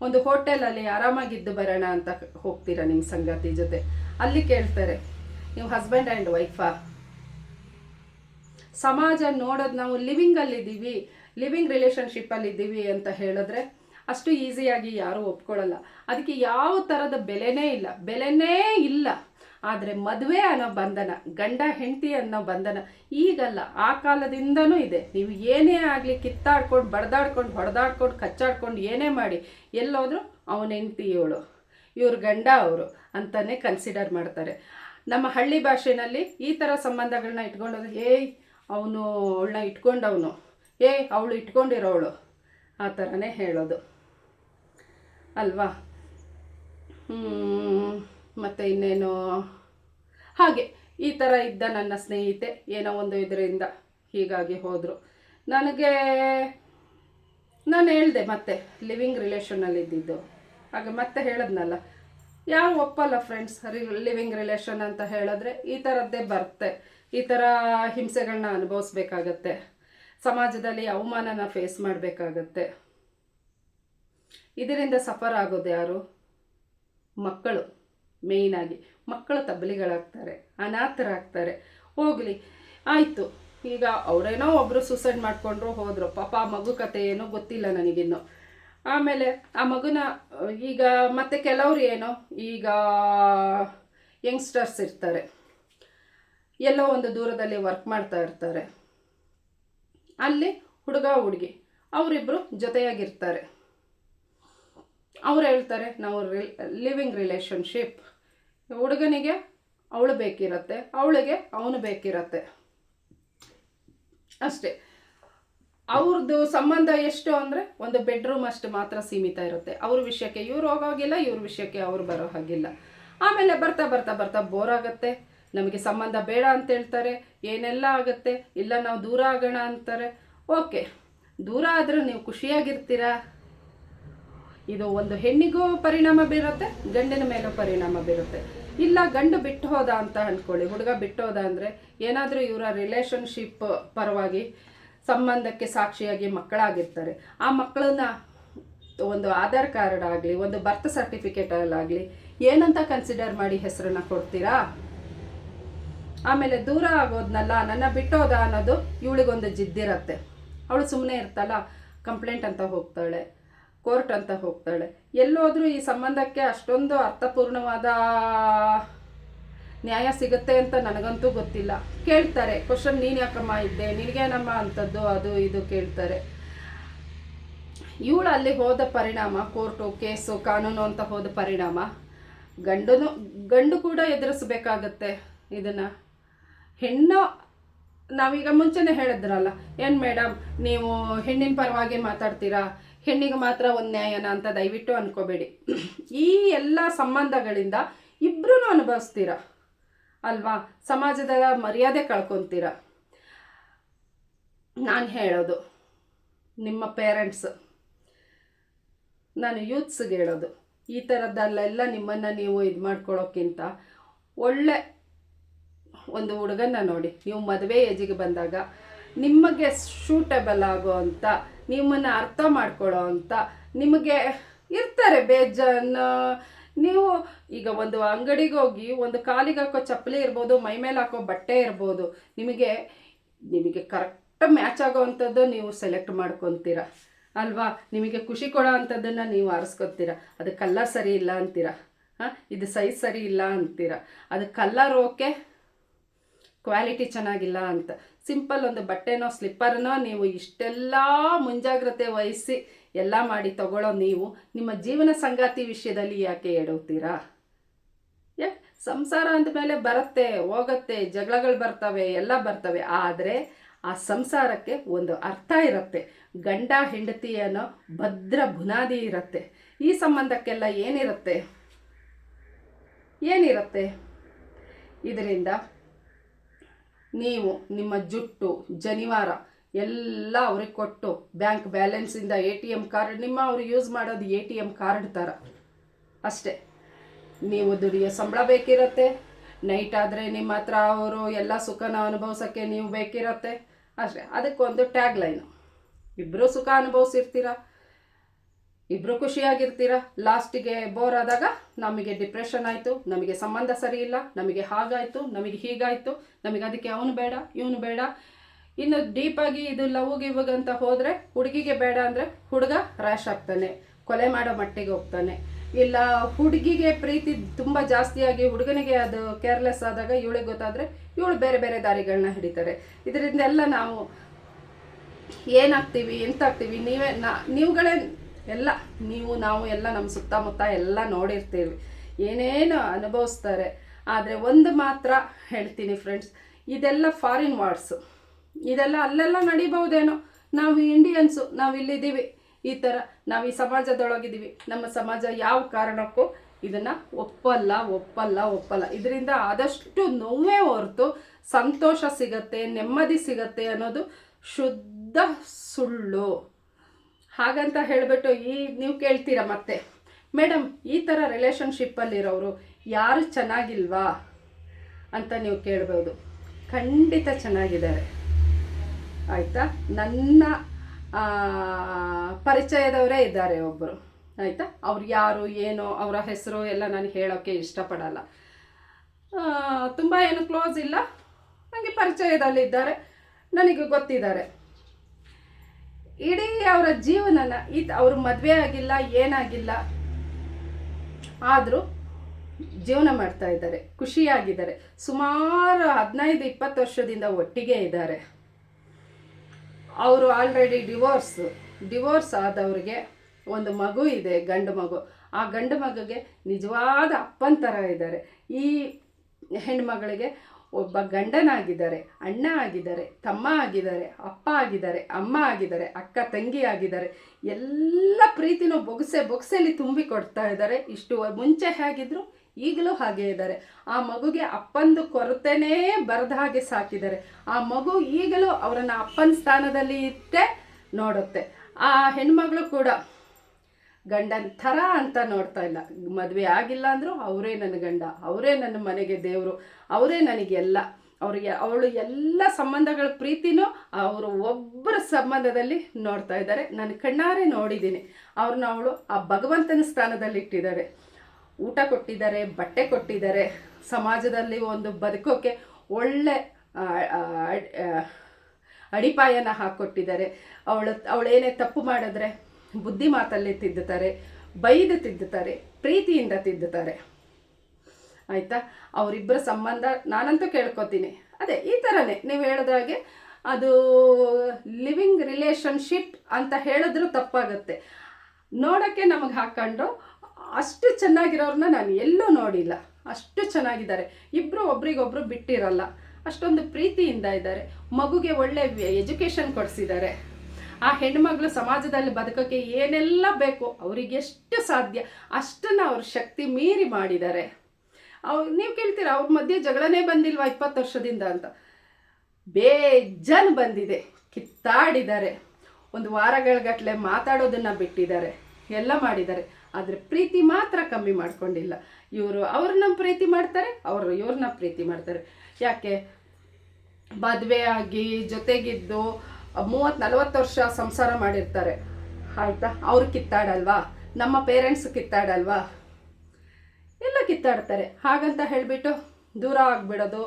ಒಂದು ಹೋಟೆಲಲ್ಲಿ ಆರಾಮಾಗಿದ್ದು ಬರೋಣ ಅಂತ ಹೋಗ್ತೀರಾ ನಿಮ್ಮ ಸಂಗಾತಿ ಜೊತೆ? ಅಲ್ಲಿ ಕೇಳ್ತಾರೆ, ನೀವು ಹಸ್ಬೆಂಡ್ ಆ್ಯಂಡ್ ವೈಫಾ ಸಮಾಜ ನೋಡೋದು ನಾವು ಲಿವಿಂಗಲ್ಲಿದ್ದೀವಿ ಲಿವಿಂಗ್ ರಿಲೇಷನ್ಶಿಪ್ಪಲ್ಲಿ ಇದ್ದೀವಿ ಅಂತ ಹೇಳಿದ್ರೆ ಅಷ್ಟು ಈಸಿಯಾಗಿ ಯಾರೂ ಒಪ್ಕೊಳ್ಳಲ್ಲ. ಅದಕ್ಕೆ ಯಾವ ಥರದ ಬೆಲೆನೇ ಇಲ್ಲ. ಬೆಲೆನೇ ಇಲ್ಲ. ಆದರೆ ಮದುವೆ ಅನ್ನೋ ಬಂಧನ, ಗಂಡ ಹೆಂಡತಿ ಅನ್ನೋ ಬಂಧನ ಈಗಲ್ಲ, ಆ ಕಾಲದಿಂದನೂ ಇದೆ. ನೀವು ಏನೇ ಆಗಲಿ ಕಿತ್ತಾಡ್ಕೊಂಡು, ಬಡ್ದಾಡ್ಕೊಂಡು, ಹೊಡೆದಾಡ್ಕೊಂಡು, ಕಚ್ಚಾಡ್ಕೊಂಡು ಏನೇ ಮಾಡಿ, ಎಲ್ಲೋದ್ರೂ ಅವನ ಹೆಂಡತಿ ಇವಳು, ಇವ್ರ ಗಂಡ ಅವರು ಅಂತಲೇ ಕನ್ಸಿಡರ್ ಮಾಡ್ತಾರೆ. ನಮ್ಮ ಹಳ್ಳಿ ಭಾಷೆನಲ್ಲಿ ಈ ಥರ ಸಂಬಂಧಗಳನ್ನ ಇಟ್ಕೊಂಡೋದು ಏಯ್, ಅವನು ಅವಳನ್ನ ಇಟ್ಕೊಂಡವನು. ಏಯ್ ಅವಳು ಇಟ್ಕೊಂಡಿರೋವಳು ಆ ಥರನೇ ಹೇಳೋದು. ಅಲ್ವಾ? ಮತ್ತು ಇನ್ನೇನು? ಹಾಗೆ, ಈ ಥರ ಇದ್ದ ನನ್ನ ಸ್ನೇಹಿತೆ ಏನೋ ಒಂದು ಇದರಿಂದ ಹೀಗಾಗಿ ಹೋದರು. ನನಗೆ, ನಾನು ಹೇಳಿದೆ ಮತ್ತೆ ಲಿವಿಂಗ್ ರಿಲೇಷನಲ್ಲಿ ಇದ್ದಿದ್ದು. ಹಾಗೆ ಮತ್ತೆ ಹೇಳಿದ್ನಲ್ಲ. ಯಾರು ಒಪ್ಪಲ್ಲ ಫ್ರೆಂಡ್ಸ್ ರಿ ಲಿವಿಂಗ್ ರಿಲೇಷನ್ ಅಂತ ಹೇಳಿದ್ರೆ ಈ ಥರದ್ದೇ ಬರುತ್ತೆ. ಈ ಥರ ಹಿಂಸೆಗಳನ್ನ ಅನುಭವಿಸ್ಬೇಕಾಗತ್ತೆ. ಸಮಾಜದಲ್ಲಿ ಅವಮಾನನ ಫೇಸ್ ಮಾಡಬೇಕಾಗತ್ತೆ. ಇದರಿಂದ ಸಫರ್ ಆಗೋದು ಯಾರು? ಮಕ್ಕಳು ಮೇಯ್ನಾಗಿ ಮಕ್ಕಳು ತಬ್ಬಲಿಗಳಾಗ್ತಾರೆ ಅನಾಥರಾಗ್ತಾರೆ. ಹೋಗಲಿ, ಆಯಿತು. ಈಗ ಅವರೇನೋ ಒಬ್ಬರು ಸೂಸೈಡ್ ಮಾಡಿಕೊಂಡ್ರು, ಹೋದರು. ಪಾಪ ಆ ಮಗು ಕತೆ ಏನೋ ಗೊತ್ತಿಲ್ಲ ನನಗಿನ್ನು. ಆಮೇಲೆ ಆ ಮಗುನ, ಈಗ ಮತ್ತೆ ಕೆಲವ್ರು ಏನೋ? ಈಗ ಯಂಗ್ಸ್ಟರ್ಸ್ ಇರ್ತಾರೆ. ಎಲ್ಲೋ ಒಂದು ದೂರದಲ್ಲಿ ವರ್ಕ್ ಮಾಡ್ತಾ ಇರ್ತಾರೆ. ಅಲ್ಲಿ ಹುಡುಗ ಹುಡುಗಿ ಅವರಿಬ್ಬರು ಜೊತೆಯಾಗಿರ್ತಾರೆ. ಅವ್ರು ಹೇಳ್ತಾರೆ, ನಾವು ರಿ ಲಿವಿಂಗ್ ರಿಲೇಷನ್ಶಿಪ್. ಹುಡುಗನಿಗೆ ಅವಳು ಬೇಕಿರತ್ತೆ, ಅವಳಿಗೆ ಅವನು ಬೇಕಿರತ್ತೆ. ಅಷ್ಟೇ. ಅವ್ರದ್ದು ಸಂಬಂಧ ಎಷ್ಟು ಅಂದರೆ ಒಂದು ಬೆಡ್ರೂಮ್ ಅಷ್ಟು ಮಾತ್ರ ಸೀಮಿತ ಇರುತ್ತೆ. ಅವ್ರ ವಿಷಯಕ್ಕೆ ಇವ್ರು ಹೋಗೋಗಿಲ್ಲ, ಇವ್ರ ವಿಷಯಕ್ಕೆ ಅವ್ರು ಬರೋ ಹಾಗಿಲ್ಲ. ಆಮೇಲೆ ಬರ್ತಾ ಬರ್ತಾ ಬರ್ತಾ ಬೋರ್ ಆಗುತ್ತೆ. ನಮಗೆ ಸಂಬಂಧ ಬೇಡ ಅಂತ ಹೇಳ್ತಾರೆ, ಏನೆಲ್ಲ ಆಗುತ್ತೆ, ಇಲ್ಲ ನಾವು ದೂರ ಆಗೋಣ ಅಂತಾರೆ. ಓಕೆ, ದೂರ ಆದರೂ ನೀವು ಖುಷಿಯಾಗಿರ್ತೀರಾ? ಇದು ಒಂದು ಹೆಣ್ಣಿಗೂ ಪರಿಣಾಮ ಬೀರುತ್ತೆ, ಗಂಡಿನ ಮೇಲೂ ಪರಿಣಾಮ ಬೀರುತ್ತೆ. ಇಲ್ಲ, ಗಂಡು ಬಿಟ್ಟು ಹೋದ ಅಂತ ಅಂದ್ಕೊಳ್ಳಿ ಹುಡುಗ ಬಿಟ್ಟು ಹೋದ ಅಂದರೆ ಏನಾದರೂ ಇವರ ರಿಲೇಷನ್ಶಿಪ್ ಪರವಾಗಿ ಸಂಬಂಧಕ್ಕೆ ಸಾಕ್ಷಿಯಾಗಿ ಮಕ್ಕಳಾಗಿರ್ತಾರೆ. ಆ ಮಕ್ಕಳನ್ನ ಒಂದು ಆಧಾರ್ ಕಾರ್ಡ್ ಆಗಲಿ, ಒಂದು ಬರ್ತ್ ಸರ್ಟಿಫಿಕೇಟಲ್ಲಾಗಲಿ ಏನಂತ ಕನ್ಸಿಡರ್ ಮಾಡಿ ಹೆಸರನ್ನು ಕೊಡ್ತೀರಾ? ಆಮೇಲೆ ದೂರ ಆಗೋದ್ನಲ್ಲ, ನನ್ನ ಬಿಟ್ಟೋದ ಅನ್ನೋದು ಇವಳಿಗೊಂದು ಜಿದ್ದಿರತ್ತೆ. ಅವಳು ಸುಮ್ಮನೆ ಇರ್ತಾಳ, ಕಂಪ್ಲೇಂಟ್ ಅಂತ ಹೋಗ್ತಾಳೆ, ಕೋರ್ಟ್ ಅಂತ ಹೋಗ್ತಾಳೆ. ಎಲ್ಲೋದ್ರೂ ಈ ಸಂಬಂಧಕ್ಕೆ ಅಷ್ಟೊಂದು ಅರ್ಥಪೂರ್ಣವಾದ ನ್ಯಾಯ ಸಿಗುತ್ತೆ ಅಂತ ನನಗಂತೂ ಗೊತ್ತಿಲ್ಲ. ಕೇಳ್ತಾರೆ ಕ್ವಶನ್ ನೀನು ಯಾಕಮ್ಮ ಇದ್ದೆ? ನಿನಗೇನಮ್ಮ ಅಂಥದ್ದು, ಅದು ಇದು? ಕೇಳ್ತಾರೆ. ಇವಳು ಅಲ್ಲಿ ಹೋದ ಪರಿಣಾಮ, ಕೋರ್ಟು, ಕೇಸು, ಕಾನೂನು ಅಂತ ಹೋದ ಪರಿಣಾಮ, ಗಂಡನು, ಗಂಡು ಕೂಡ ಎದುರಿಸ್ಬೇಕಾಗತ್ತೆ ಇದನ್ನು. ಹೆಣ್ಣು, ನಾವೀಗ ಮುಂಚೆನೇ ಹೇಳಿದ್ರಲ್ಲ, ಏನು ಮೇಡಮ್, ನೀವು ಹೆಣ್ಣಿನ ಪರವಾಗಿ ಮಾತಾಡ್ತೀರಾ? ಹೆಣ್ಣಿಗೆ ಮಾತ್ರ ಒಂದು ನ್ಯಾಯನ ಅಂತ ದಯವಿಟ್ಟು ಅನ್ಕೋಬೇಡಿ. ಈ ಎಲ್ಲ ಸಂಬಂಧಗಳಿಂದ ಇಬ್ಬರೂ ಅನುಭವಿಸ್ತೀರ? ಅಲ್ವಾ? ಸಮಾಜದ ಮರ್ಯಾದೆ ಕಳ್ಕೊತೀರ? ನಾನು ಹೇಳೋದು, ನಿಮ್ಮ ಪೇರೆಂಟ್ಸ್, ನಾನು ಯೂತ್ಸ್ಗೆ ಹೇಳೋದು, ಈ ಥರದ್ದಲ್ಲೆಲ್ಲ ನಿಮ್ಮನ್ನು ನೀವು ಇದು ಮಾಡ್ಕೊಳ್ಳೋಕ್ಕಿಂತ ಒಳ್ಳೆ ಒಂದು ಹುಡುಗನ್ನ ನೋಡಿ. ನೀವು ಮದುವೆ ಏಜಿಗೆ ಬಂದಾಗ ನಿಮಗೆ ಸೂಟಬಲ್ ಆಗೋ ಅಂತ, ನಿಮ್ಮನ್ನು ಅರ್ಥ ಮಾಡ್ಕೊಳ್ಳೋ ಅಂತ, ನಿಮಗೆ ಇರ್ತಾರೆ ಬೇಜಾನ್. ನೀವು ಈಗ ಒಂದು ಅಂಗಡಿಗೆ ಹೋಗಿ ಒಂದು ಕಾಲಿಗೆ ಹಾಕೋ ಚಪ್ಪಲಿ ಇರ್ಬೋದು, ಮೈ ಮೇಲೆ ಹಾಕೋ ಬಟ್ಟೆ ಇರ್ಬೋದು, ನಿಮಗೆ ನಿಮಗೆ ಕರೆಕ್ಟ್ ಮ್ಯಾಚ್ ಆಗೋ ಅಂಥದ್ದು ನೀವು ಸೆಲೆಕ್ಟ್ ಮಾಡ್ಕೊತೀರ. ಅಲ್ವಾ? ನಿಮಗೆ ಖುಷಿ ಕೊಡೋ ಅಂಥದ್ದನ್ನು ನೀವು ಆರಿಸ್ಕೊತೀರ. ಅದು ಕಲ್ಲರ್ ಸರಿ ಇಲ್ಲ ಅಂತೀರ. ಹಾಂ? ಇದು ಸೈಜ್ ಸರಿ ಇಲ್ಲ ಅಂತೀರ. ಅದು ಕಲ್ಲರ್ ಓಕೆ ಕ್ವಾಲಿಟಿ ಚೆನ್ನಾಗಿಲ್ಲ ಅಂತ. ಸಿಂಪಲ್ ಒಂದು ಬಟ್ಟೆನೋ, ಸ್ಲಿಪ್ಪರ್ನೋ ನೀವು ಇಷ್ಟೆಲ್ಲ ಮುಂಜಾಗ್ರತೆ ವಹಿಸಿ ಎಲ್ಲ ಮಾಡಿ ತಗೊಳ್ಳೋ ನೀವು ನಿಮ್ಮ ಜೀವನ ಸಂಗಾತಿ ವಿಷಯದಲ್ಲಿ ಯಾಕೆ ಎಡವ್ತೀರಾ ಯಾಕೆ ಸಂಸಾರ ಅಂದಮೇಲೆ ಬರುತ್ತೆ, ಹೋಗುತ್ತೆ, ಜಗಳಗಳು ಬರ್ತವೆ, ಎಲ್ಲ ಬರ್ತವೆ. ಆದರೆ ಆ ಸಂಸಾರಕ್ಕೆ ಒಂದು ಅರ್ಥ ಇರುತ್ತೆ. ಗಂಡ, ಹೆಂಡತಿ ಅನ್ನೋ ಭದ್ರ ಬುನಾದಿ ಇರುತ್ತೆ. ಈ ಸಂಬಂಧಕ್ಕೆಲ್ಲ ಏನಿರುತ್ತೆ? ಏನಿರುತ್ತೆ? ಇದರಿಂದ ನೀವು, ನಿಮ್ಮ ಜುಟ್ಟು, ಜನಿವಾರ ಎಲ್ಲ ಅವ್ರಿಗೆ ಕೊಟ್ಟು ಬ್ಯಾಂಕ್ ಬ್ಯಾಲೆನ್ಸಿಂದ ಎ ಟಿ ಎಂ ಕಾರ್ಡ್, ನಿಮ್ಮ ಅವ್ರು ಯೂಸ್ ಮಾಡೋದು ಎ ಟಿ ಎಂ ಕಾರ್ಡ್ ಥರ. ಅಷ್ಟೇ. ನೀವು ದುಡಿಯೋ ಸಂಬಳ ಬೇಕಿರತ್ತೆ. ನೈಟ್ ಆದರೆ ನಿಮ್ಮ ಹತ್ರ ಅವರು ಎಲ್ಲ ಸುಖನ ಅನುಭವಿಸೋಕ್ಕೆ ನೀವು ಬೇಕಿರತ್ತೆ. ಅಷ್ಟೇ. ಅದಕ್ಕೊಂದು ಟ್ಯಾಗ್ ಲೈನು ಇಬ್ರು ಸುಖ ಅನುಭವಿಸಿರ್ತೀರ? ಇಬ್ಬರು ಖುಷಿಯಾಗಿರ್ತೀರ? ಲಾಸ್ಟಿಗೆ ಬೋರ್ ಆದಾಗ ನಮಗೆ ಡಿಪ್ರೆಷನ್ ಆಯಿತು, ನಮಗೆ ಸಂಬಂಧ ಸರಿ ಇಲ್ಲ, ನಮಗೆ ಹಾಗಾಯಿತು, ನಮಗೆ ಹೀಗಾಯಿತು, ನಮಗೆ ಅದಕ್ಕೆ ಅವನು ಬೇಡ, ಇವನು ಬೇಡ. ಇನ್ನು ಡೀಪಾಗಿ ಇದು ಲವ್ ಇವಾಗ ಅಂತ ಹೋದರೆ ಹುಡುಗಿಗೆ ಬೇಡ ಅಂದರೆ ಹುಡುಗ ರ್ಯಾಶ್ ಆಗ್ತಾನೆ, ಕೊಲೆ ಮಾಡೋ ಮಟ್ಟಿಗೆ ಹೋಗ್ತಾನೆ. ಇಲ್ಲ, ಹುಡುಗಿಗೆ ಪ್ರೀತಿ ತುಂಬ ಜಾಸ್ತಿಯಾಗಿ ಹುಡುಗನಿಗೆ ಅದು ಕೇರ್ಲೆಸ್ ಆದಾಗ ಇವಳಿಗೆ ಗೊತ್ತಾದರೆ ಇವಳು ಬೇರೆ ಬೇರೆ ದಾರಿಗಳನ್ನ ಹಿಡಿತಾರೆ. ಇದರಿಂದೆಲ್ಲ ನಾವು ಏನಾಗ್ತೀವಿ, ಎಂತಾಗ್ತೀವಿ, ನೀವೇ, ನಾ, ನೀವುಗಳೇ ಎಲ್ಲ ನೀವು, ನಾವು ಎಲ್ಲ ನಮ್ಮ ಸುತ್ತಮುತ್ತ ಎಲ್ಲ ನೋಡಿರ್ತೀವಿ. ಏನೇನು ಅನುಭವಿಸ್ತಾರೆ, ಆದರೆ ಒಂದು ಮಾತ್ರ ಹೇಳ್ತೀನಿ ಫ್ರೆಂಡ್ಸ್ ಇದೆಲ್ಲ ಫಾರಿನ್ ವಾರ್ಡ್ಸು ಇದೆಲ್ಲ ಅಲ್ಲೆಲ್ಲ ನಡಿಬಹುದೇನೋ? ನಾವು ಇಂಡಿಯನ್ಸು ನಾವು ಇಲ್ಲಿದ್ದೀವಿ. ಈ ಥರ ನಾವು ಈ ಸಮಾಜದೊಳಗಿದ್ದೀವಿ. ನಮ್ಮ ಸಮಾಜ ಯಾವ ಕಾರಣಕ್ಕೂ ಇದನ್ನು ಒಪ್ಪಲ್ಲ ಒಪ್ಪಲ್ಲ ಒಪ್ಪಲ್ಲ. ಇದರಿಂದ ಆದಷ್ಟು ನೋವೇ ಹೊರತು ಸಂತೋಷ ಸಿಗತ್ತೆ, ನೆಮ್ಮದಿ ಸಿಗತ್ತೆ ಅನ್ನೋದು ಶುದ್ಧ ಸುಳ್ಳು. ಹಾಗಂತ ಹೇಳಿಬಿಟ್ಟು ಈ ನೀವು ಕೇಳ್ತೀರ ಮತ್ತೆ? ಮೇಡಮ್ ಈ ಥರ ರಿಲೇಷನ್ಶಿಪ್ಪಲ್ಲಿರೋರು ಯಾರು ಚೆನ್ನಾಗಿಲ್ವಾ ಅಂತ ನೀವು ಕೇಳ್ಬೋದು. ಖಂಡಿತ ಚೆನ್ನಾಗಿದ್ದಾರೆ. ಆಯಿತಾ? ನನ್ನ ಪರಿಚಯದವರೇ ಇದ್ದಾರೆ ಒಬ್ಬರು ಆಯಿತಾ? ಅವ್ರು ಯಾರು, ಏನು, ಅವರ ಹೆಸರು ಎಲ್ಲ ನಾನು ಹೇಳೋಕ್ಕೆ ಇಷ್ಟಪಡಲ್ಲ. ತುಂಬ ಏನು ಕ್ಲೋಸ್ ಇಲ್ಲ. ನನಗೆ ಪರಿಚಯದಲ್ಲಿದ್ದಾರೆ. ನನಗೆ ಗೊತ್ತಿದ್ದಾರೆ. ಇಡೀ ಅವರ ಜೀವನನ ಇದು ಅವ್ರ ಮದುವೆ ಆಗಿಲ್ಲ, ಏನಾಗಿಲ್ಲ, ಆದರೂ ಜೀವನ ಮಾಡ್ತಾ ಇದ್ದಾರೆ, ಖುಷಿಯಾಗಿದ್ದಾರೆ. ಸುಮಾರು ಹದಿನೈದು, ಇಪ್ಪತ್ತು ವರ್ಷದಿಂದ ಒಟ್ಟಿಗೆ ಇದ್ದಾರೆ. ಅವರು ಆಲ್ರೆಡಿ ಡಿವೋರ್ಸ್ ಡಿವೋರ್ಸ್ ಆದವ್ರಿಗೆ ಒಂದು ಮಗು ಇದೆ, ಗಂಡು ಮಗು. ಆ ಗಂಡು ಮಗುಗೆ ನಿಜವಾದ ಅಪ್ಪನ ಥರ ಇದ್ದಾರೆ. ಈ ಹೆಣ್ಮಗಳಿಗೆ ಒಬ್ಬ ಗಂಡನಾಗಿದ್ದಾರೆ, ಅಣ್ಣ ಆಗಿದ್ದಾರೆ, ತಮ್ಮ ಆಗಿದ್ದಾರೆ, ಅಪ್ಪ ಆಗಿದ್ದಾರೆ, ಅಮ್ಮ ಆಗಿದ್ದಾರೆ, ಅಕ್ಕ ತಂಗಿ ಆಗಿದ್ದಾರೆ. ಎಲ್ಲ ಪ್ರೀತಿನೂ ಬೊಗಸೆ ಬೊಗಸೆಯಲ್ಲಿ ತುಂಬಿ ಕೊಡ್ತಾ ಇದ್ದಾರೆ. ಇಷ್ಟು ಮುಂಚೆ ಹೇಗಿದ್ರು ಈಗಲೂ ಹಾಗೆ ಇದ್ದಾರೆ. ಆ ಮಗುಗೆ ಅಪ್ಪಂದು ಕೊರತೆನೇ ಬರದ ಹಾಗೆ ಸಾಕಿದ್ದಾರೆ. ಆ ಮಗು ಈಗಲೂ ಅವರನ್ನು ಅಪ್ಪನ ಸ್ಥಾನದಲ್ಲಿ ಇಟ್ಟೆ ನೋಡುತ್ತೆ. ಆ ಹೆಣ್ಮಗಳು ಕೂಡ ಗಂಡನ ಥರ ಅಂತ ನೋಡ್ತಾ ಇಲ್ಲ. ಮದುವೆ ಆಗಿಲ್ಲ ಅಂದರೂ ಅವರೇ ನನ್ನ ಗಂಡ, ಅವರೇ ನನ್ನ ಮನೆಗೆ ದೇವರು, ಅವರೇ ನನಗೆಲ್ಲ ಅವ್ರಿಗೆ, ಅವಳು ಎಲ್ಲ ಸಂಬಂಧಗಳ ಪ್ರೀತಿನೂ ಅವರು ಒಬ್ಬರ ಸಂಬಂಧದಲ್ಲಿ ನೋಡ್ತಾ ಇದ್ದಾರೆ. ನಾನು ಕಣ್ಣಾರೆ ನೋಡಿದ್ದೀನಿ. ಅವ್ರನ್ನ ಅವಳು ಆ ಭಗವಂತನ ಸ್ಥಾನದಲ್ಲಿ ಇಟ್ಟಿದ್ದಾರೆ. ಊಟ ಕೊಟ್ಟಿದ್ದಾರೆ, ಬಟ್ಟೆ ಕೊಟ್ಟಿದ್ದಾರೆ. ಸಮಾಜದಲ್ಲಿ ಒಂದು ಬದುಕೋಕ್ಕೆ ಒಳ್ಳೆ ಅಡಿಪಾಯನ ಹಾಕ್ಕೊಟ್ಟಿದ್ದಾರೆ ಅವಳು, ಅವಳೇನೇ ತಪ್ಪು ಮಾಡಿದ್ರೆ ಬುದ್ಧಿ ಮಾತಲ್ಲಿ ತಿದ್ದುತ್ತಾರೆ, ಬೈದು ತಿದ್ದುತ್ತಾರೆ, ಪ್ರೀತಿಯಿಂದ ತಿದ್ದುತ್ತಾರೆ. ಆಯಿತಾ? ಅವರಿಬ್ಬರ ಸಂಬಂಧ ನಾನಂತೂ ಕೇಳ್ಕೊತೀನಿ. ಅದೇ, ಈ ಥರನೇ ನೀವು ಹೇಳಿದಾಗೆ ಅದು ಲಿವಿಂಗ್ ರಿಲೇಷನ್ಶಿಪ್ ಅಂತ ಹೇಳಿದ್ರೂ ತಪ್ಪಾಗುತ್ತೆ. ನೋಡೋಕ್ಕೆ ನಮಗೆ ಹಾಕ್ಕೊಂಡು ಅಷ್ಟು ಚೆನ್ನಾಗಿರೋರನ್ನ ನಾನು ಎಲ್ಲೂ ನೋಡಿಲ್ಲ. ಅಷ್ಟು ಚೆನ್ನಾಗಿದ್ದಾರೆ. ಇಬ್ಬರು ಒಬ್ರಿಗೊಬ್ರು ಬಿಟ್ಟಿರಲ್ಲ. ಅಷ್ಟೊಂದು ಪ್ರೀತಿಯಿಂದ ಇದ್ದಾರೆ. ಮಗುಗೆ ಒಳ್ಳೆ ಎಜುಕೇಷನ್ ಕೊಡಿಸಿದ್ದಾರೆ. ಆ ಹೆಣ್ಮಗಳು ಸಮಾಜದಲ್ಲಿ ಬದುಕೋಕ್ಕೆ ಏನೆಲ್ಲ ಬೇಕು ಅವರಿಗೆಷ್ಟು ಸಾಧ್ಯ, ಅಷ್ಟನ್ನು ಅವ್ರ ಶಕ್ತಿ ಮೀರಿ ಮಾಡಿದ್ದಾರೆ. ಅವ್ರು ನೀವು ಕೇಳ್ತೀರ, ಅವ್ರ ಮಧ್ಯೆ ಜಗಳನೇ ಬಂದಿಲ್ವಾ ಇಪ್ಪತ್ತು ವರ್ಷದಿಂದ ಅಂತ? ಬೇಜನ್ ಬಂದಿದೆ, ಕಿತ್ತಾಡಿದ್ದಾರೆ. ಒಂದು ವಾರಗಳಗಟ್ಟಲೆ ಮಾತಾಡೋದನ್ನು ಬಿಟ್ಟಿದ್ದಾರೆ, ಎಲ್ಲ ಮಾಡಿದ್ದಾರೆ. ಆದರೆ ಪ್ರೀತಿ ಮಾತ್ರ ಕಮ್ಮಿ ಮಾಡ್ಕೊಂಡಿಲ್ಲ. ಇವರು ಅವ್ರನ್ನ ಪ್ರೀತಿ ಮಾಡ್ತಾರೆ, ಅವರು ಇವ್ರನ್ನ ಪ್ರೀತಿ ಮಾಡ್ತಾರೆ. ಯಾಕೆ? ಮದುವೆ ಆಗಿ, ಜೊತೆಗಿದ್ದು ಮೂವತ್ತು ನಲವತ್ತು ವರ್ಷ ಸಂಸಾರ ಮಾಡಿರ್ತಾರೆ. ಆಯ್ತಾ? ಅವ್ರು ಕಿತ್ತಾಡಲ್ವಾ? ನಮ್ಮ ಪೇರೆಂಟ್ಸ್ ಕಿತ್ತಾಡಲ್ವಾ? ಎಲ್ಲ ಕಿತ್ತಾಡ್ತಾರೆ. ಹಾಗಂತ ಹೇಳಿಬಿಟ್ಟು ದೂರ ಆಗ್ಬಿಡೋದು.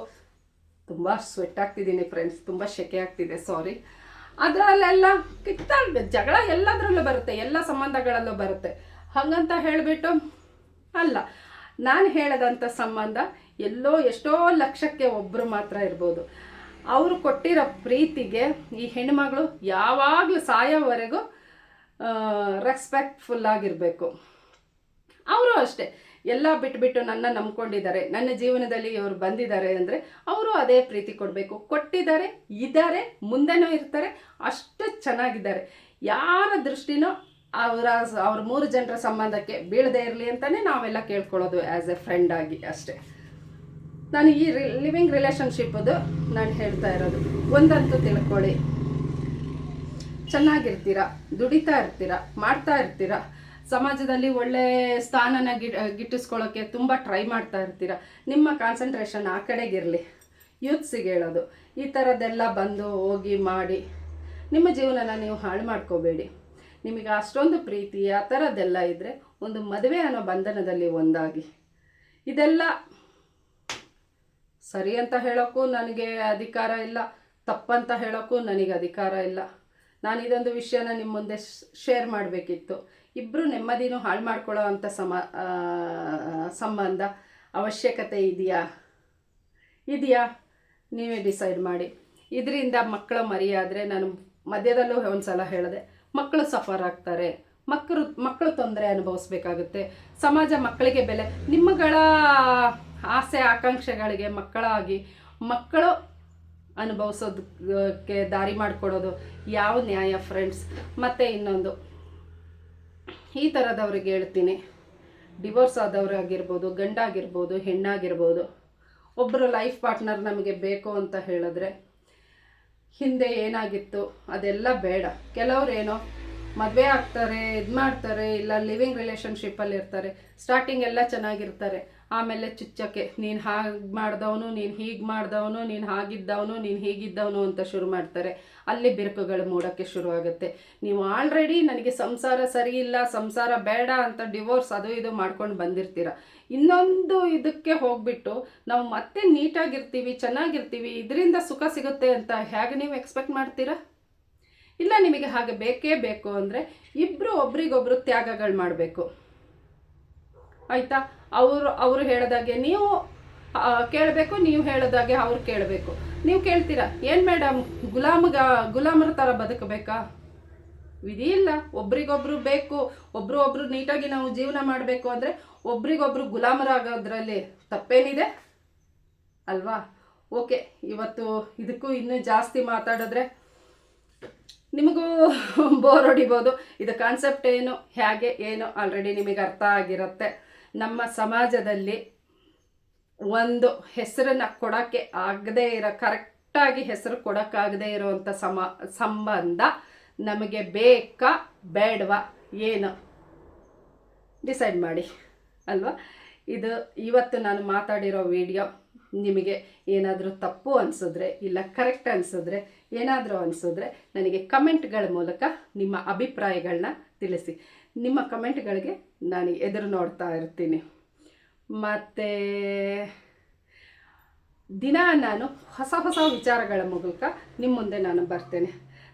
ತುಂಬ ಸ್ವೆಟ್ ಆಗ್ತಿದ್ದೀನಿ ಫ್ರೆಂಡ್ಸ್ ತುಂಬ ಶೆಕೆ ಆಗ್ತಿದೆ ಸಾರಿ ಅದರಲ್ಲೆಲ್ಲ ಕಿತ್ತಾಡ್ಬೇಕು ಜಗಳ ಎಲ್ಲದರಲ್ಲೂ ಬರುತ್ತೆ, ಎಲ್ಲ ಸಂಬಂಧಗಳಲ್ಲೂ ಬರುತ್ತೆ. ಹಾಗಂತ ಹೇಳಿಬಿಟ್ಟು ಅಲ್ಲ, ನಾನು ಹೇಳದಂಥ ಸಂಬಂಧ ಎಲ್ಲೋ ಎಷ್ಟೋ ಲಕ್ಷಕ್ಕೆ ಒಬ್ಬರು ಮಾತ್ರ ಇರ್ಬೋದು. ಅವರು ಕೊಟ್ಟಿರೋ ಪ್ರೀತಿಗೆ ಈ ಹೆಣ್ಮಗಳು ಯಾವಾಗಲೂ ಸಾಯೋವರೆಗೂ ರೆಸ್ಪೆಕ್ಟ್ಫುಲ್ ಆಗಿರಬೇಕು. ಅವರು ಅಷ್ಟೇ. ಎಲ್ಲ ಬಿಟ್ಬಿಟ್ಟು ನನ್ನ ನಂಬ್ಕೊಂಡಿದ್ದಾರೆ. ನನ್ನ ಜೀವನದಲ್ಲಿ ಇವರು ಬಂದಿದ್ದಾರೆ ಅಂದರೆ ಅವರು ಅದೇ ಪ್ರೀತಿ ಕೊಡಬೇಕು. ಕೊಟ್ಟಿದ್ದಾರೆ, ಇದ್ದಾರೆ, ಮುಂದೆನೂ ಇರ್ತಾರೆ, ಅಷ್ಟು ಚೆನ್ನಾಗಿದ್ದಾರೆ. ಯಾರ ದೃಷ್ಟಿನೂ ಅವರ ಅವ್ರ ಮೂರು ಜನರ ಸಂಬಂಧಕ್ಕೆ ಬೀಳದೇ ಇರಲಿ ಅಂತಲೇ ನಾವೆಲ್ಲ ಕೇಳ್ಕೊಳ್ಳೋದು ಆ್ಯಸ್ ಎ ಫ್ರೆಂಡ್ ಆಗಿ ಅಷ್ಟೇ. ನಾನು ಈ ರಿ ಲಿವಿಂಗ್ ರಿಲೇಷನ್ಶಿಪ್ಪದು ನಾನು ಹೇಳ್ತಾ ಇರೋದು. ಒಂದಂತೂ ತಿಳ್ಕೊಳ್ಳಿ. ಚೆನ್ನಾಗಿರ್ತೀರ? ದುಡಿತಾ ಇರ್ತೀರ? ಮಾಡ್ತಾ ಇರ್ತೀರ? ಸಮಾಜದಲ್ಲಿ ಒಳ್ಳೆ ಸ್ಥಾನನ ಗಿಟ್ ಗಿಟ್ಟಿಸ್ಕೊಳ್ಳೋಕ್ಕೆ ತುಂಬ ಟ್ರೈ ಮಾಡ್ತಾ ಇರ್ತೀರ? ನಿಮ್ಮ ಕಾನ್ಸಂಟ್ರೇಷನ್ ಆ ಕಡೆಗಿರಲಿ. ಯೂತ್ಸಿಗೆ ಹೇಳೋದು. ಈ ಥರದ್ದೆಲ್ಲ ಬಂದು ಹೋಗಿ ಮಾಡಿ. ನಿಮ್ಮ ಜೀವನನ ನೀವು ಹಾಳು ಮಾಡ್ಕೋಬೇಡಿ. ನಿಮಗೆ ಅಷ್ಟೊಂದು ಪ್ರೀತಿ ಆ ಥರದ್ದೆಲ್ಲ ಇದ್ದರೆ ಒಂದು ಮದುವೆ ಅನ್ನೋ ಬಂಧನದಲ್ಲಿ ಒಂದಾಗಿ. ಇದೆಲ್ಲ ಸರಿ ಅಂತ ಹೇಳೋಕ್ಕೂ ನನಗೆ ಅಧಿಕಾರ ಇಲ್ಲ, ತಪ್ಪಂತ ಹೇಳೋಕ್ಕೂ ನನಗೆ ಅಧಿಕಾರ ಇಲ್ಲ. ನಾನು ಇದೊಂದು ವಿಷಯನ ನಿಮ್ಮ ಮುಂದೆ ಶೇರ್ ಮಾಡಬೇಕಿತ್ತು. ಇಬ್ಬರು ನೆಮ್ಮದಿನೂ ಹಾಳು ಮಾಡ್ಕೊಳ್ಳೋ ಅಂಥ ಸಂಬಂಧ ಅವಶ್ಯಕತೆ ಇದೆಯಾ? ಇದೆಯಾ? ನೀವೇ ಡಿಸೈಡ್ ಮಾಡಿ. ಇದರಿಂದ ಮಕ್ಕಳ ಮರಿಯಾದರೆ ನಾನು ಮಧ್ಯದಲ್ಲೂ ಒಂದು ಸಲ ಹೇಳಿದೆ, ಮಕ್ಕಳು ಸಫರ್ ಆಗ್ತಾರೆ. ಮಕ್ಕಳು ಮಕ್ಕಳು ತೊಂದರೆ ಅನುಭವಿಸ್ಬೇಕಾಗುತ್ತೆ. ಸಮಾಜ ಮಕ್ಕಳಿಗೆ ಬೆಲೆ, ನಿಮ್ಮಗಳ ಆಸೆ ಆಕಾಂಕ್ಷೆಗಳಿಗೆ ಮಕ್ಕಳಾಗಿ ಮಕ್ಕಳು ಅನುಭವಿಸೋದಕ್ಕೆ ದಾರಿ ಮಾಡಿಕೊಡೋದು ಯಾವ ನ್ಯಾಯ ಫ್ರೆಂಡ್ಸ್? ಮತ್ತು ಇನ್ನೊಂದು. ಈ ಥರದವ್ರಿಗೆ ಹೇಳ್ತೀನಿ. ಡಿವೋರ್ಸ್ ಆದವ್ರು ಆಗಿರ್ಬೋದು ಗಂಡ ಆಗಿರ್ಬೋದು ಹೆಣ್ಣಾಗಿರ್ಬೋದು ಒಬ್ಬರು ಲೈಫ್ ಪಾರ್ಟ್ನರ್ ನಮಗೆ ಬೇಕು ಅಂತ ಹೇಳಿದ್ರೆ ಹಿಂದೆ ಏನಾಗಿತ್ತು? ಅದೆಲ್ಲ ಬೇಡ. ಕೆಲವ್ರು ಏನೋ ಮದುವೆ ಆಗ್ತಾರೆ ಇದು ಮಾಡ್ತಾರೆ ಇಲ್ಲ ಲಿವಿಂಗ್ ರಿಲೇಷನ್ಶಿಪ್ಪಲ್ಲಿ ಇರ್ತಾರೆ ಸ್ಟಾರ್ಟಿಂಗ್ ಎಲ್ಲ ಚೆನ್ನಾಗಿರ್ತಾರೆ. ಆಮೇಲೆ ಚುಚ್ಚಕ್ಕೆ, ನೀನು ಹಾಗೆ ಮಾಡಿದವನು, ನೀನು ಹೀಗೆ ಮಾಡ್ದವನು, ನೀನು ಹಾಗಿದ್ದವನು, ನೀನು ಹೀಗಿದ್ದವನು ಅಂತ ಶುರು ಮಾಡ್ತಾರೆ. ಅಲ್ಲಿ ಬಿರುಕುಗಳು ಮೂಡೋಕ್ಕೆ ಶುರು ಆಗುತ್ತೆ ನೀವು ಆಲ್ರೆಡಿ ನನಗೆ ಸಂಸಾರ ಸರಿ ಇಲ್ಲ, ಸಂಸಾರ ಬೇಡ ಅಂತ ಡಿವೋರ್ಸ್ ಅದು ಇದು ಮಾಡ್ಕೊಂಡು ಬಂದಿರ್ತೀರ. ಇನ್ನೊಂದು ಇದಕ್ಕೆ ಹೋಗ್ಬಿಟ್ಟು ನಾವು ಮತ್ತೆ ನೀಟಾಗಿರ್ತೀವಿ, ಚೆನ್ನಾಗಿರ್ತೀವಿ, ಇದರಿಂದ ಸುಖ ಸಿಗುತ್ತೆ ಅಂತ ಹೇಗೆ ನೀವು ಎಕ್ಸ್ಪೆಕ್ಟ್ ಮಾಡ್ತೀರಾ? ಇಲ್ಲ ನಿಮಗೆ ಹಾಗೆ ಬೇಕೇ ಬೇಕು ಅಂದರೆ ಇಬ್ಬರು ಒಬ್ರಿಗೊಬ್ರು ತ್ಯಾಗಗಳು ಮಾಡಬೇಕು. ಆಯಿತಾ? ಅವರು ಅವರು ಹೇಳಿದಾಗೆ ನೀವು ಕೇಳಬೇಕು, ನೀವು ಹೇಳಿದಾಗೆ ಅವ್ರು ಕೇಳಬೇಕು. ನೀವು ಕೇಳ್ತೀರಾ, ಏನು ಮೇಡಮ್ ಗುಲಾಮಗ ಗುಲಾಮರ ಥರ ಬದುಕಬೇಕಾ? ವಿಧಿ ಇಲ್ಲ. ಒಬ್ರಿಗೊಬ್ರು ಬೇಕು, ಒಬ್ರು ಒಬ್ರು ನೀಟಾಗಿ ನಾವು ಜೀವನ ಮಾಡಬೇಕು ಅಂದರೆ ಒಬ್ರಿಗೊಬ್ರು ಗುಲಾಮರಾಗೋದ್ರಲ್ಲಿ ತಪ್ಪೇನಿದೆ? ಅಲ್ವಾ? ಓಕೆ, ಇವತ್ತು ಇದಕ್ಕೂ ಇನ್ನೂ ಜಾಸ್ತಿ ಮಾತಾಡಿದ್ರೆ ನಿಮಗೂ ಬೋರ್ ಹೊಡಿಬೋದು. ಇದು ಕಾನ್ಸೆಪ್ಟ್ ಏನು, ಹೇಗೆ, ಏನು ಆಲ್ರೆಡಿ ನಿಮಗೆ ಅರ್ಥ ಆಗಿರುತ್ತೆ. ನಮ್ಮ ಸಮಾಜದಲ್ಲಿ ಒಂದು ಹೆಸರನ್ನು ಕೊಡೋಕ್ಕೆ ಆಗದೇ ಇರೋ, ಕರೆಕ್ಟಾಗಿ ಹೆಸರು ಕೊಡೋಕ್ಕಾಗದೇ ಇರೋವಂಥ ಸಮ, ಸಂಬಂಧ ನಮಗೆ ಬೇಕಾ ಬೇಡವಾ ಏನು? ಡಿಸೈಡ್ ಮಾಡಿ, ಅಲ್ವಾ? ಇದು ಇವತ್ತು ನಾನು ಮಾತಾಡಿರೋ ವಿಡಿಯೋ, ನಿಮಗೆ ಏನಾದರೂ ತಪ್ಪು ಅನಿಸಿದ್ರೆ ಇಲ್ಲ ಕರೆಕ್ಟ್ ಅನಿಸಿದ್ರೆ ಏನಾದರೂ ಅನಿಸಿದ್ರೆ ನನಗೆ ಕಮೆಂಟ್ಗಳ ಮೂಲಕ ನಿಮ್ಮ ಅಭಿಪ್ರಾಯಗಳನ್ನ ತಿಳಿಸಿ. ನಿಮ್ಮ ಕಮೆಂಟ್ಗಳಿಗೆ ನಾನು ಎದುರು ನೋಡ್ತಾ ಇರ್ತೀನಿ. ಮತ್ತು, ದಿನ ನಾನು ಹೊಸ ಹೊಸ ವಿಚಾರಗಳ ಮೂಲಕ ನಿಮ್ಮ ಮುಂದೆ ನಾನು ಬರ್ತೇನೆ.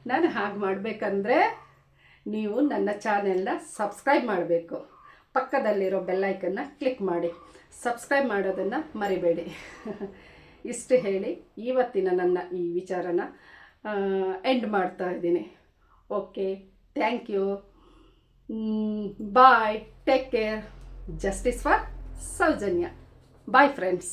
ನಾನು ಹಾಗೆ ಮಾಡಬೇಕಂದ್ರೆ ನೀವು ನನ್ನ ಚಾನೆಲ್ನ ಸಬ್ಸ್ಕ್ರೈಬ್ ಮಾಡಬೇಕು. ಪಕ್ಕದಲ್ಲಿರೋ ಬೆಲ್ಲೈಕನ್ನ ಕ್ಲಿಕ್ ಮಾಡಿ. ಸಬ್ಸ್ಕ್ರೈಬ್ ಮಾಡೋದನ್ನು ಮರಿಬೇಡಿ. ಇಷ್ಟು ಹೇಳಿ ಇವತ್ತಿನ ನನ್ನ ಈ ವಿಚಾರನ ಎಂಡ್ ಮಾಡ್ತಾ ಇದ್ದೀನಿ. Okay, thank you. bye take care justice for Soujanya bye friends